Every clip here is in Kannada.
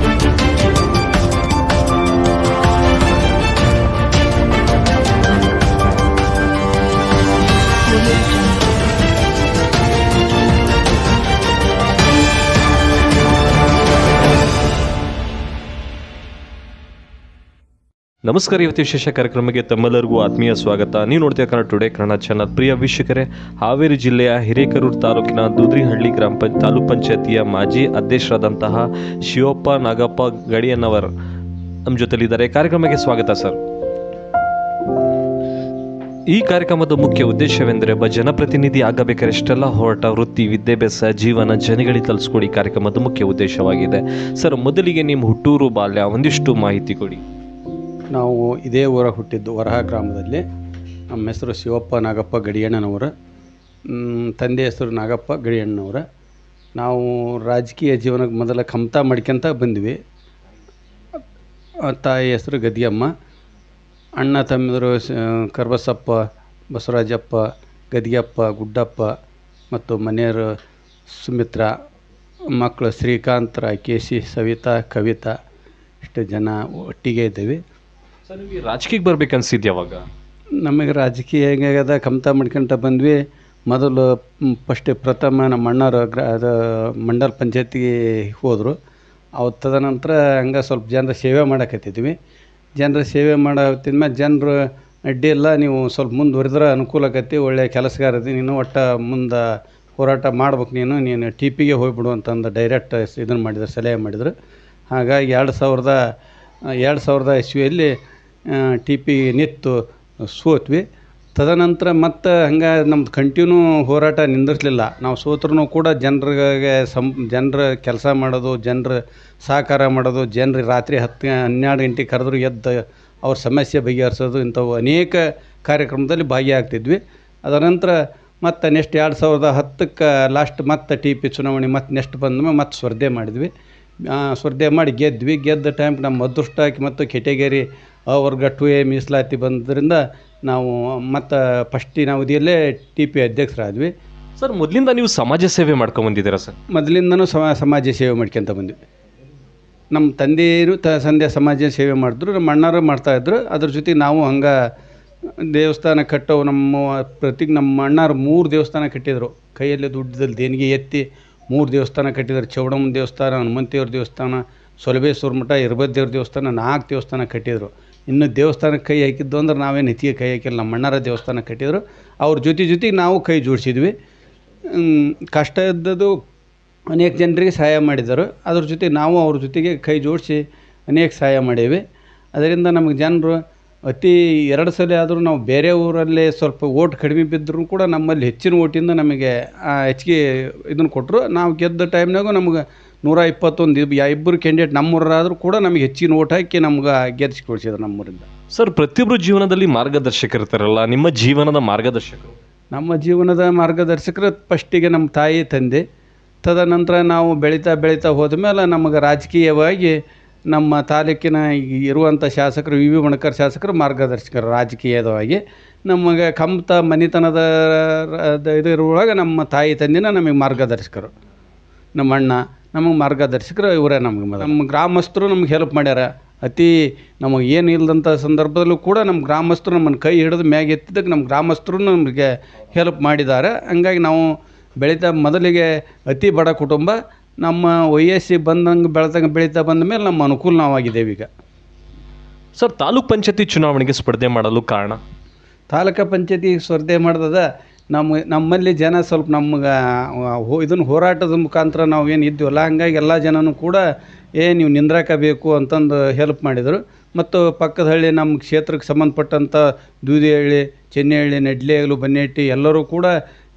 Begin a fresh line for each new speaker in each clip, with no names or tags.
Thank you. ನಮಸ್ಕಾರ ಇವತ್ತು ವಿಶೇಷ ಕಾರ್ಯಕ್ರಮಕ್ಕೆ ತಮ್ಮೆಲ್ಲರಿಗೂ ಆತ್ಮೀಯ ಸ್ವಾಗತ. ನೀವು ನೋಡ್ತೀಯ ಕನ್ನಡ ಟುಡೇ ಕನ್ನಡ ಚಾನಲ್ ಪ್ರಿಯ ವೀಕ್ಷಕರೇ, ಹಾವೇರಿ ಜಿಲ್ಲೆಯ ಹಿರೇಕರೂರು ತಾಲೂಕಿನ ದೂದ್ರಿಹಳ್ಳಿ ಗ್ರಾಮ ಪಂಚ, ತಾಲೂಕ್ ಪಂಚಾಯತಿಯ ಮಾಜಿ ಅಧ್ಯಕ್ಷರಾದಂತಹ ಶಿವಪ್ಪ ನಾಗಪ್ಪ ಗಡಿಯನ್ನವರ್ ನಮ್ಮ ಜೊತೆಲಿದ್ದಾರೆ. ಕಾರ್ಯಕ್ರಮಕ್ಕೆ ಸ್ವಾಗತ, ಸರ್. ಈ ಕಾರ್ಯಕ್ರಮದ ಮುಖ್ಯ ಉದ್ದೇಶವೆಂದರೆ, ಒಬ್ಬ ಜನಪ್ರತಿನಿಧಿ ಆಗಬೇಕಾದ್ರೆ ಇಷ್ಟೆಲ್ಲ ಹೋರಾಟ, ವೃತ್ತಿ, ವಿದ್ಯಾಭ್ಯಾಸ, ಜೀವನ, ಜನಗಳಿಗೆ ತಲುಸ್ಕೊಡಿ ಕಾರ್ಯಕ್ರಮದ ಮುಖ್ಯ ಉದ್ದೇಶವಾಗಿದೆ. ಸರ್, ಮೊದಲಿಗೆ ನಿಮ್ಮ ಹುಟ್ಟೂರು ಬಾಲ್ಯ ಒಂದಿಷ್ಟು ಮಾಹಿತಿ ಕೊಡಿ.
ನಾವು ಇದೇ ಊರ ಹುಟ್ಟಿದ್ದು ವರಹ ಗ್ರಾಮದಲ್ಲಿ. ನಮ್ಮ ಹೆಸರು ಶಿವಪ್ಪ ನಾಗಪ್ಪ ಗಡಿಯಣ್ಣನವರ. ತಂದೆ ಹೆಸರು ನಾಗಪ್ಪ ಗಡಿಯಣ್ಣನವರ. ನಾವು ರಾಜಕೀಯ ಜೀವನಕ್ಕೆ ಮೊದಲ ಕಮ್ತಾ ಮಾಡ್ಕೊಂತ ಬಂದ್ವಿ. ತಾಯಿ ಹೆಸರು ಗದಿಯಮ್ಮ. ಅಣ್ಣ ತಮ್ಮಿದ್ರು ಕರ್ಬಸಪ್ಪ, ಬಸವರಾಜಪ್ಪ, ಗದಿಯಪ್ಪ, ಗುಡ್ಡಪ್ಪ ಮತ್ತು ಮನೆಯವರು ಸುಮಿತ್ರ. ಮಕ್ಕಳು ಶ್ರೀಕಾಂತರ ಕೆ ಸಿ ಸವಿತಾ, ಕವಿತಾ. ಇಷ್ಟು ಜನ ಒಟ್ಟಿಗೆ ಇದ್ದೀವಿ.
ಸರ್, ನಿಮಗೆ ರಾಜಕೀಯಕ್ಕೆ ಅವಾಗ?
ನಮಗೆ ರಾಜಕೀಯ ಹೆಂಗಾಗ್ಯದ ಕಮ್ತಾ ಮಾಡ್ಕೊಂತ ಬಂದ್ವಿ. ಮೊದಲು ಫಸ್ಟ್ ಪ್ರಥಮ ನಮ್ಮ ಅಣ್ಣಾರು ಗ್ರ, ಅದು ಮಂಡಲ ಪಂಚಾಯತಿಗೆ ಹೋದರು. ಅವು ತದನಂತರ ಹಂಗೆ ಸ್ವಲ್ಪ ಜನರ ಸೇವೆ ಮಾಡಕತ್ತಿದ್ವಿ. ಜನರ ಸೇವೆ ಮಾಡತ್ತಿದ್ಮೇಲೆ ಜನರು, ಅಡ್ಡಿ ಇಲ್ಲ, ನೀವು ಸ್ವಲ್ಪ ಮುಂದುವರೆದ್ರೆ ಅನುಕೂಲ ಆಕತಿ ಒಳ್ಳೆಯ ಕೆಲಸಗಾರ ಇದಿ ನೀನು ಒಟ್ಟು ಮುಂದೆ ಹೋರಾಟ ಮಾಡ್ಬೇಕು ನೀನು ನೀನು ಟಿ ಪಿಗೆ ಹೋಗ್ಬಿಡು ಅಂತಂದು ಡೈರೆಕ್ಟ್ ಇದನ್ನು ಮಾಡಿದ್ರು, ಸಲಹೆ ಮಾಡಿದರು. ಹಾಗಾಗಿ ಎರಡು ಸಾವಿರದ ಎರಡು ಸಾವಿರದ ಇಸ್ವಿಯಲ್ಲಿ ಟಿ ಪಿ ನಿತ್ತು ಸೋತ್ವಿ. ತದನಂತರ ಮತ್ತು ಹಂಗೆ ನಮ್ದು ಕಂಟಿನ್ಯೂ ಹೋರಾಟ ನಿಂದಿರ್ಸ್ಲಿಲ್ಲ. ನಾವು ಸೋತ್ರೂ ಕೂಡ ಜನರಿಗೆ ಸಂ, ಜನರ ಕೆಲಸ ಮಾಡೋದು, ಜನರ ಸಹಕಾರ ಮಾಡೋದು ಜನ್ರಿಗೆ ರಾತ್ರಿ ಹತ್ತು ಹನ್ನೆರಡು ಗಂಟೆಗೆ ಕರೆದ್ರು ಎದ್ದು ಅವ್ರ ಸಮಸ್ಯೆ ಬಗೆಹರಿಸೋದು ಇಂಥವು ಅನೇಕ ಕಾರ್ಯಕ್ರಮದಲ್ಲಿ ಭಾಗಿಯಾಗ್ತಿದ್ವಿ. ಅದರ ನಂತರ ಮತ್ತು ನೆಕ್ಸ್ಟ್ ಎರಡು ಸಾವಿರದ ಹತ್ತಕ್ಕೆ ಲಾಸ್ಟ್ ಮತ್ತೆ ಟಿ ಪಿ ಚುನಾವಣೆ ಮತ್ತೆ ನೆಕ್ಸ್ಟ್ ಬಂದ್ಮೇಲೆ ಮತ್ತೆ ಸ್ಪರ್ಧೆ ಮಾಡಿದ್ವಿ. ಸ್ಪರ್ಧೆ ಮಾಡಿ ಗೆದ್ವಿ. ಗೆದ್ದ ಟೈಮ್ ನಮ್ಮ ಅದೃಷ್ಟ ಮತ್ತು ಕೆಟಗರಿ ವರ್ಗ ಟು ಎ ಮೀಸಲಾತಿ ಬಂದ್ರಿಂದ ನಾವು ಮತ್ತು ಫಸ್ಟಿನ ಅವಧಿಯಲ್ಲೇ ಟಿ ಪಿ ಅಧ್ಯಕ್ಷರಾದ್ವಿ.
ಸರ್ ಮೊದಲಿಂದ ನೀವು ಸಮಾಜ ಸೇವೆ ಮಾಡ್ಕೊಂಬಂದಿದ್ದೀರಾ ಸರ್
ಮೊದಲಿಂದನೂ ಸಮ ಸಮಾಜ ಸೇವೆ ಮಾಡ್ಕೊಂತ ಬಂದ್ವಿ. ನಮ್ಮ ತಂದೆಯರು ತ ಸಂಧ್ಯಾ ಸಮಾಜ ಸೇವೆ ಮಾಡಿದ್ರು ನಮ್ಮ ಅಣ್ಣರು ಮಾಡ್ತಾಯಿದ್ರು ಅದ್ರ ಜೊತೆ ನಾವು ಹಂಗೆ ದೇವಸ್ಥಾನ ಕಟ್ಟೋ ನಮ್ಮ ಪ್ರತಿ ನಮ್ಮ ಅಣ್ಣಾರು ಮೂರು ದೇವಸ್ಥಾನ ಕಟ್ಟಿದರು. ಕೈಯಲ್ಲಿ ದುಡ್ಡದಲ್ಲಿ ದೇಣಿಗೆ ಎತ್ತಿ ಮೂರು ದೇವಸ್ಥಾನ ಕಟ್ಟಿದ್ದಾರೆ ಚೌಡಮ್ಮ ದೇವಸ್ಥಾನ ಹನುಮಂತೇವ್ರ ದೇವಸ್ಥಾನ ಸೊಲಬೇಶ್ವರ ಮಠ ಇರ್ಬದ್ದೇವ್ರ ದೇವಸ್ಥಾನ ನಾಲ್ಕು ದೇವಸ್ಥಾನ ಕಟ್ಟಿದರು. ಇನ್ನು ದೇವಸ್ಥಾನಕ್ಕೆ ಕೈ ಹಾಕಿದ್ದು ಅಂದ್ರೆ ನಾವೇನು ಹೆಚ್ಚಿಗೆ ಕೈ ಹಾಕಿಲ್ಲ, ನಮ್ಮ ಅಣ್ಣರ ದೇವಸ್ಥಾನ ಕಟ್ಟಿದ್ರು. ಅವ್ರ ಜೊತೆ ಜೊತೆಗೆ ನಾವು ಕೈ ಜೋಡಿಸಿದ್ವಿ. ಕಷ್ಟ ಇದ್ದದ್ದು ಅನೇಕ ಜನರಿಗೆ ಸಹಾಯ ಮಾಡಿದರು. ಅದ್ರ ಜೊತೆ ನಾವು ಅವ್ರ ಜೊತೆಗೆ ಕೈ ಜೋಡಿಸಿ ಅನೇಕ ಸಹಾಯ ಮಾಡೇವಿ ಅದರಿಂದ ನಮಗೆ ಜನರು ಅತಿ ಎರಡು ಸಲ ಆದರೂ ನಾವು ಬೇರೆ ಊರಲ್ಲೇ ಸ್ವಲ್ಪ ಓಟ್ ಕಡಿಮೆ ಬಿದ್ದರೂ ಕೂಡ ನಮ್ಮಲ್ಲಿ ಹೆಚ್ಚಿನ ಓಟಿಂದ ನಮಗೆ ಹೆಚ್ಗೆ ಹೆಚ್ಚಿಗೆ ಇದನ್ನು ಕೊಟ್ಟರು ನಾವು ಗೆದ್ದ ಟೈಮ್ನಾಗೂ ನಮ್ಗೆ ನೂರ ಇಪ್ಪತ್ತೊಂದು ಇಬ್- ಯಾ- ಇಬ್ಬರು ಕ್ಯಾಂಡಿಡೇಟ್ ನಮ್ಮೂರಾದರೂ ಕೂಡ ನಮಗೆ ಹೆಚ್ಚಿನ ಓಟ್ ಹಾಕಿ ನಮ್ಗೆ ಗೆದ್ದಿಸ್ಕೊಳ್ಸಿದ್ರು ನಮ್ಮೂರಿಂದ.
ಸರ್ ಪ್ರತಿಯೊಬ್ಬರು ಜೀವನದಲ್ಲಿ ಮಾರ್ಗದರ್ಶಕರಿರ್ತಾರಲ್ಲ ನಿಮ್ಮ ಜೀವನದ ಮಾರ್ಗದರ್ಶಕರು?
ನಮ್ಮ ಜೀವನದ ಮಾರ್ಗದರ್ಶಕರು ಫಸ್ಟಿಗೆ ನಮ್ಮ ತಾಯಿ ತಂದೆ. ತದನಂತರ ನಾವು ಬೆಳೀತಾ ಬೆಳೀತಾ ಹೋದ ಮೇಲೆ ನಮಗೆ ರಾಜಕೀಯವಾಗಿ ನಮ್ಮ ತಾಲೂಕಿನ ಇರುವಂಥ ಶಾಸಕರು, ವಿ ವಿ ಬಣಕರ್ ಶಾಸಕರು ಮಾರ್ಗದರ್ಶಕರು ರಾಜಕೀಯದವಾಗಿ ನಮಗೆ ಕಮ್ತ ಮನೆತನದ ಇದು ಇರುವಾಗ ನಮ್ಮ ತಾಯಿ ತಂದೆನ ನಮಗೆ ಮಾರ್ಗದರ್ಶಕರು. ನಮ್ಮ ಅಣ್ಣ ನಮಗೆ ಮಾರ್ಗದರ್ಶಕರು, ಇವರೇ ನಮಗೆ. ನಮ್ಮ ಗ್ರಾಮಸ್ಥರು ನಮ್ಗೆ ಹೆಲ್ಪ್ ಮಾಡ್ಯಾರ. ಅತಿ ನಮಗೆ ಏನು ಇಲ್ಲದಂಥ ಸಂದರ್ಭದಲ್ಲೂ ಕೂಡ ನಮ್ಮ ಗ್ರಾಮಸ್ಥರು ನಮ್ಮನ್ನು ಕೈ ಹಿಡಿದು ಮ್ಯಾಗೆ ಎತ್ತಿದ್ದಕ್ಕೆ ನಮ್ಮ ಗ್ರಾಮಸ್ಥರು ನಮಗೆ ಹೆಲ್ಪ್ ಮಾಡಿದ್ದಾರೆ. ಹಂಗಾಗಿ ನಾವು ಬೆಳೀತಾ ಮೊದಲಿಗೆ ಅತಿ ಬಡ ಕುಟುಂಬ ನಮ್ಮ ವಯಸ್ಸಿಗೆ ಬಂದಂಗೆ ಬೆಳೆದಂಗೆ ಬೆಳೀತಾ ಬಂದ ಮೇಲೆ ನಮ್ಮ ಅನುಕೂಲ ನಾವಾಗಿದ್ದೇವೆ ಈಗ.
ಸರ್ ತಾಲೂಕ್ ಪಂಚಾಯತಿ ಚುನಾವಣೆಗೆ ಸ್ಪರ್ಧೆ ಮಾಡಲು ಕಾರಣ?
ತಾಲೂಕು ಪಂಚಾಯತಿ ಸ್ಪರ್ಧೆ ಮಾಡ್ದದ ನಮ್ಮ ನಮ್ಮಲ್ಲಿ ಜನ ಸ್ವಲ್ಪ ನಮ್ಗೆ ಹೋ ಇದನ್ನು ಹೋರಾಟದ ಮುಖಾಂತರ ನಾವು ಏನು ಇದ್ದೀವಲ್ಲ ಹಂಗಾಗಿ ಎಲ್ಲ ಜನನೂ ಕೂಡ ಏ ನೀವು ನಿಂದ್ರಾಕಬೇಕು ಅಂತಂದು ಹೆಲ್ಪ್ ಮಾಡಿದರು. ಮತ್ತು ಪಕ್ಕದ ಹಳ್ಳಿ ನಮ್ಮ ಕ್ಷೇತ್ರಕ್ಕೆ ಸಂಬಂಧಪಟ್ಟಂಥ ದೂದಿಹಳ್ಳಿ ಚೆನ್ನಿಹಳ್ಳಿ ನೆಡ್ಲಿಹಳ್ಳಿ ಬನ್ನೆಟ್ಟಿ ಎಲ್ಲರೂ ಕೂಡ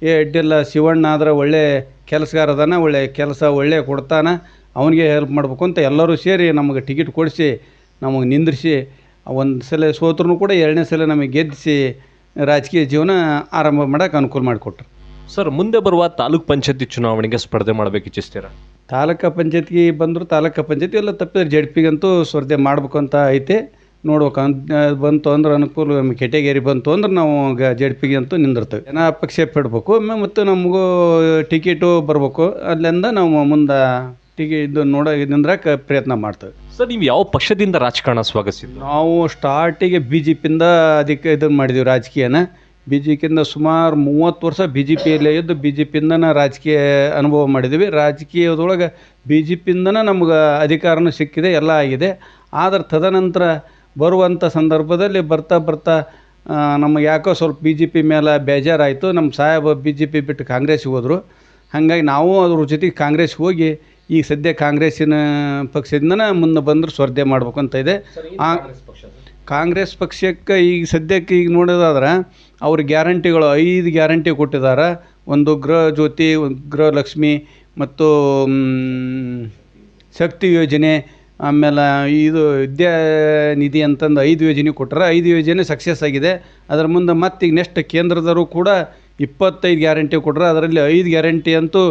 ಏ ಅಡ್ಡಿಲ್ಲ ಶಿವಣ್ಣ ಆದ್ರೆ ಒಳ್ಳೆ ಕೆಲಸಗಾರ ಅದಾನ ಒಳ್ಳೆ ಕೆಲಸ ಒಳ್ಳೆ ಕೊಡ್ತಾನೆ ಅವನಿಗೆ ಹೆಲ್ಪ್ ಮಾಡ್ಬೇಕು ಅಂತ ಎಲ್ಲರೂ ಸೇರಿ ನಮಗೆ ಟಿಕೆಟ್ ಕೊಡಿಸಿ ನಮಗೆ ನಿಂದ್ರಿಸಿ ಒಂದು ಸಲ ಸೋತ್ರೂ ಕೂಡ ಎರಡನೇ ಸಲ ನಮಗೆ ಗೆದ್ದಿಸಿ ರಾಜಕೀಯ ಜೀವನ ಆರಂಭ ಮಾಡೋಕೆ ಅನುಕೂಲ ಮಾಡಿಕೊಟ್ರು.
ಸರ್ ಮುಂದೆ ಬರುವ ತಾಲೂಕ್ ಪಂಚಾಯತಿ ಚುನಾವಣೆಗೆ ಸ್ಪರ್ಧೆ ಮಾಡಬೇಕು ಇಚ್ಛಿಸ್ತೀರಾ?
ತಾಲೂಕು ಪಂಚಾಯತ್ಗೆ ಬಂದರೂ ತಾಲೂಕು ಪಂಚಾಯತಿ ಎಲ್ಲ ತಪ್ಪಿದ್ರೆ ಜೆಡ್ ಪಿಗಂತೂ ಸ್ಪರ್ಧೆ ಮಾಡಬೇಕು ಅಂತ ಐತೆ. ನೋಡ್ಬೇಕು. ಅಂತ ಬಂತು ಅಂದ್ರೆ ಅನುಕೂಲ ನಮ್ಮ ಕೆಟಗೇರಿ ಬಂತು ಅಂದ್ರೆ ನಾವು ಜಡ್ ಪಿಗೆ ಅಂತೂ ನಿಂದಿರ್ತೇವೆ. ಜನ ಅಪೇಕ್ಷೆ ಪಡಬೇಕು ಮತ್ತು ನಮಗೂ ಟಿಕೆಟು ಬರಬೇಕು. ಅಲ್ಲಿಂದ ನಾವು ಮುಂದೆ ಟಿಕೆಟ್ ಇದು ನೋಡೋ ನಿಂದ್ರಕ್ಕೆ ಪ್ರಯತ್ನ ಮಾಡ್ತೇವೆ.
ಸರ್ ನೀವು ಯಾವ ಪಕ್ಷದಿಂದ ರಾಜಕಾರಣ ಸ್ವಾಗತಿಸಿದ್ರು
ನಾವು ಸ್ಟಾರ್ಟಿಗೆ ಬಿ ಜೆ ಪಿಯಿಂದ ಅದಕ್ಕೆ ಇದನ್ನು ಮಾಡಿದ್ವಿ ರಾಜಕೀಯನ. ಬಿ ಜೆ ಪಿಯಿಂದ ಸುಮಾರು ಮೂವತ್ತು ವರ್ಷ ಬಿ ಜೆ ಪಿಯಲ್ಲೇ ಇದ್ದು ಬಿ ಜೆ ಪಿಯಿಂದನೇ ರಾಜಕೀಯ ಅನುಭವ ಮಾಡಿದ್ದೀವಿ ರಾಜಕೀಯದೊಳಗೆ ಬಿ ಜೆ ಪಿಯಿಂದನೇ ನಮ್ಗೆ ಅಧಿಕಾರನೂ ಸಿಕ್ಕಿದೆ ಎಲ್ಲ ಆಗಿದೆ. ಆದರೆ ತದನಂತರ ಬರುವಂಥ ಸಂದರ್ಭದಲ್ಲಿ ಬರ್ತಾ ಬರ್ತಾ ನಮಗೆ ಯಾಕೋ ಸ್ವಲ್ಪ ಬಿ ಜೆ ಪಿ ಮೇಲೆ ಬೇಜಾರಾಯಿತು. ನಮ್ಮ ಸಾಹೇಬ ಬಿ ಜೆ ಪಿ ಬಿಟ್ಟು ಕಾಂಗ್ರೆಸ್ಸಿಗೆ ಹೋದರು. ಹಾಗಾಗಿ ನಾವು ಅದ್ರ ಜೊತೆಗೆ ಕಾಂಗ್ರೆಸ್ಗೆ ಹೋಗಿ ಈಗ ಸದ್ಯ ಕಾಂಗ್ರೆಸ್ಸಿನ ಪಕ್ಷದಿಂದನೇ ಮುಂದೆ ಬಂದ್ರೆ ಸ್ಪರ್ಧೆ ಮಾಡ್ಬೇಕು ಅಂತ ಇದೆ. ಆ ಕಾಂಗ್ರೆಸ್ ಪಕ್ಷಕ್ಕೆ ಈಗ ಸದ್ಯಕ್ಕೆ ಈಗ ನೋಡೋದಾದ್ರೆ ಅವ್ರ ಗ್ಯಾರಂಟಿಗಳು ಐದು ಗ್ಯಾರಂಟಿ ಕೊಟ್ಟಿದ್ದಾರೆ. ಒಂದು ಗೃಹ ಜ್ಯೋತಿ ಒಂದು ಗೃಹಲಕ್ಷ್ಮಿ ಮತ್ತು ಶಕ್ತಿ ಯೋಜನೆ ಆಮೇಲೆ ಇದು ವಿದ್ಯಾನಿಧಿ ಅಂತಂದು ಐದು ಯೋಜನೆ ಕೊಟ್ಟರೆ ಐದು ಯೋಜನೆ ಸಕ್ಸಸ್ ಆಗಿದೆ. ಅದರ ಮುಂದೆ ಮತ್ತೆ ಈಗ ನೆಕ್ಸ್ಟ್ ಕೇಂದ್ರದವರು ಕೂಡ ಇಪ್ಪತ್ತೈದು ಗ್ಯಾರಂಟಿ ಕೊಟ್ಟರೆ ಅದರಲ್ಲಿ ಐದು ಗ್ಯಾರಂಟಿ ಅಂತೂ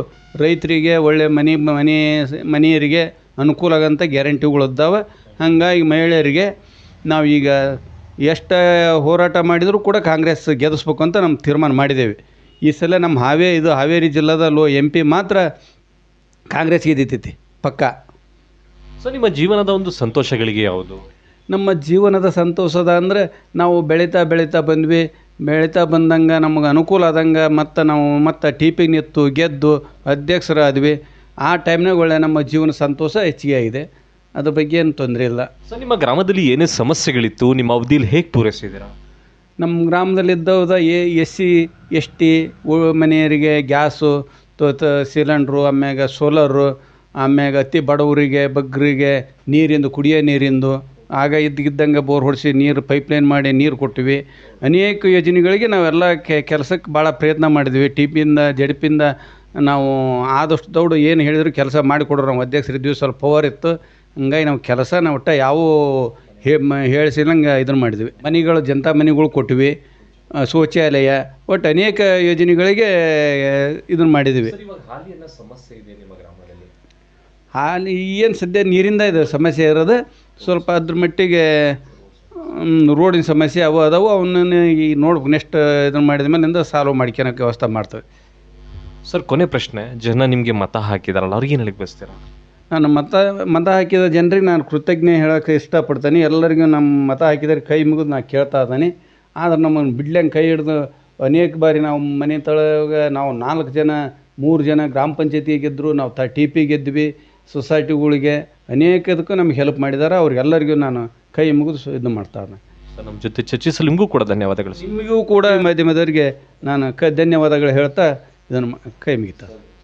ರೈತರಿಗೆ, ಒಳ್ಳೆ ಮನೆ ಮನೆ, ಮನೆಯರಿಗೆ ಅನುಕೂಲ ಆಗಂಥ ಗ್ಯಾರಂಟಿಗಳು ಇದ್ದಾವೆ. ಹಾಗಾಗಿ ಮಹಿಳೆಯರಿಗೆ ನಾವು ಈಗ ಎಷ್ಟು ಹೋರಾಟ ಮಾಡಿದರೂ ಕೂಡ ಕಾಂಗ್ರೆಸ್ ಗೆಲ್ಲಿಸ್ಬೇಕು ಅಂತ ನಮ್ಮ ತೀರ್ಮಾನ ಮಾಡಿದ್ದೇವೆ. ಈ ಸಲ ನಮ್ಮ ಹಾವೇ ಇದು ಹಾವೇರಿ ಜಿಲ್ಲಾದ ಲೋ ಎಂ ಪಿ ಮಾತ್ರ ಕಾಂಗ್ರೆಸ್ ಗೆದ್ದಿತ್ತೈತಿ ಪಕ್ಕ.
ಸರ್ ನಿಮ್ಮ ಜೀವನದ ಒಂದು ಸಂತೋಷಗಳಿಗೆ ಯಾವುದು?
ನಮ್ಮ ಜೀವನದ ಸಂತೋಷದ ಅಂದರೆ ನಾವು ಬೆಳೀತಾ ಬೆಳೀತಾ ಬಂದ್ವಿ. ಬೆಳೀತಾ ಬಂದಂಗೆ ನಮಗೆ ಅನುಕೂಲ ಆದಂಗೆ ಮತ್ತು ನಾವು ಮತ್ತು ಟಿ ಪಿ ನಿಂತು ಗೆದ್ದು ಅಧ್ಯಕ್ಷರಾದ್ವಿ. ಆ ಟೈಮ್ನಾಗ ಒಳ್ಳೆ ನಮ್ಮ ಜೀವನ ಸಂತೋಷ ಹೆಚ್ಚಿಗೆ ಆಗಿದೆ. ಅದ್ರ ಬಗ್ಗೆ ಏನು ತೊಂದರೆ ಇಲ್ಲ.
ಸೊ ನಿಮ್ಮ ಗ್ರಾಮದಲ್ಲಿ ಏನೇ ಸಮಸ್ಯೆಗಳಿತ್ತು? ನಿಮ್ಮ ಅವಧಿಯಲ್ಲಿ ಹೇಗೆ ಪೂರೈಸಿದ್ದೀರಾ?
ನಮ್ಮ ಗ್ರಾಮದಲ್ಲಿದ್ದವ್ದ ಎ ಎಸ್ ಸಿ ಎಸ್ ಟಿ ಮನೆಯವರಿಗೆ ಗ್ಯಾಸು ತ ಸಿಲಿಂಡ್ರು ಆಮ್ಯಾಗ ಸೋಲರು ಆಮ್ಯಾಗ ಅತಿ ಬಡವರಿಗೆ, ಬಗ್ಗರಿಗೆ ನೀರಿಂದು, ಕುಡಿಯೋ ನೀರಿಂದು, ಆಗ ಇದ್ದಕ್ಕಿದ್ದಂಗೆ ಬೋರ್ ಹೊಡಿಸಿ ನೀರು ಪೈಪ್ಲೈನ್ ಮಾಡಿ ನೀರು ಕೊಟ್ವಿ ಅನೇಕ ಯೋಜನೆಗಳಿಗೆ ನಾವೆಲ್ಲ ಕೆಲಸಕ್ಕೆ ಭಾಳ ಪ್ರಯತ್ನ ಮಾಡಿದ್ವಿ. ಟಿ ಪಿಯಿಂದ ಜಡಪಿಂದ ನಾವು ಆದಷ್ಟು ದೌಡು ಏನು ಹೇಳಿದ್ರು ಕೆಲಸ ಮಾಡಿಕೊಡ್ರು ನಾವು ಅಧ್ಯಕ್ಷರಿದ್ವಿ ಸ್ವಲ್ಪ ಪವರ್ ಇತ್ತು. ಹಂಗಾಗಿ ನಾವು ಕೆಲಸ ನಾವು ಒಟ್ಟು ಯಾವ ಹೇಳಿಸಿದಂಗೆ ಇದನ್ನು ಮಾಡಿದ್ವಿ. ಮನೆಗಳು, ಜನತಾ ಮನೆಗಳು ಕೊಟ್ವಿ ಶೌಚಾಲಯ, ಒಟ್ಟು ಅನೇಕ ಯೋಜನೆಗಳಿಗೆ ಇದನ್ನು ಮಾಡಿದ್ವಿ. ಹಾಲಿ ಏನು ಸದ್ಯ ನೀರಿಂದ ಇದೆ ಸಮಸ್ಯೆ ಇರೋದು? ಸ್ವಲ್ಪ ಅದ್ರ ಮಟ್ಟಿಗೆ ರೋಡಿನ ಸಮಸ್ಯೆ ಅವು ಅದಾವು. ಅವನ್ನ ಈ ನೋಡ್ಬೇಕು ನೆಕ್ಸ್ಟ್ ಇದನ್ನು ಮಾಡಿದ ಮೇಲಿಂದ ಸಾಲ್ವ್ ಮಾಡ್ಕೊಳಕ್ಕೆ ವ್ಯವಸ್ಥೆ ಮಾಡ್ತೇವೆ.
ಸರ್ ಕೊನೆ ಪ್ರಶ್ನೆ. ಜನ ನಿಮಗೆ ಮತ ಹಾಕಿದಾರಲ್ಲ ಅವ್ರಿಗೆ ಏನು ಹೇಳಕ್ಕೆ ಬಯಸ್ತೀರಾ?
ನಾನು ಮತ ಮತ ಹಾಕಿದ ಜನರಿಗೆ ನಾನು ಕೃತಜ್ಞ ಹೇಳೋಕ್ಕೆ ಇಷ್ಟಪಡ್ತೀನಿ. ಎಲ್ಲರಿಗೂ ನಮ್ಮ ಮತ ಹಾಕಿದರೆ ಕೈ ಮುಗಿದು ನಾನು ಕೇಳ್ತಾ ಇದ್ದೀನಿ. ಆದ್ರೆ ನಮ್ಮನ್ನು ಬಿಡ್ಲಂಗೆ ಕೈ ಹಿಡಿದು ಅನೇಕ ಬಾರಿ ನಾವು ಮನೆ ತಳಗ ನಾವು ನಾಲ್ಕು ಜನ ಮೂರು ಜನ ಗ್ರಾಮ ಪಂಚಾಯತಿ ಗೆದ್ದರು ನಾವು ತ ಟಿ ಪಿ ಗೆದ್ವಿ. ಸೊಸೈಟಿಗಳಿಗೆ ಅನೇಕದಕ್ಕೂ ನಮ್ಗೆ ಹೆಲ್ಪ್ ಮಾಡಿದ್ದಾರೆ. ಅವ್ರಿಗೆಲ್ಲರಿಗೂ ನಾನು ಕೈ ಮುಗಿದು ಸ- ಇದು ಮಾಡ್ತಾ ಇದ್ದೀನಿ
ಸರ್ ನಮ್ಮ ಜೊತೆ ಚರ್ಚಿಸಲು ನಿಮಗೂ ಕೂಡ ಧನ್ಯವಾದಗಳು
ನಿಮಗೂ ಕೂಡ ಮಾಧ್ಯಮದವರಿಗೆ ನಾನು ಕ ಧನ್ಯವಾದಗಳು ಹೇಳ್ತಾ ಇದನ್ನು ಕೈ ಮುಗಿತಾ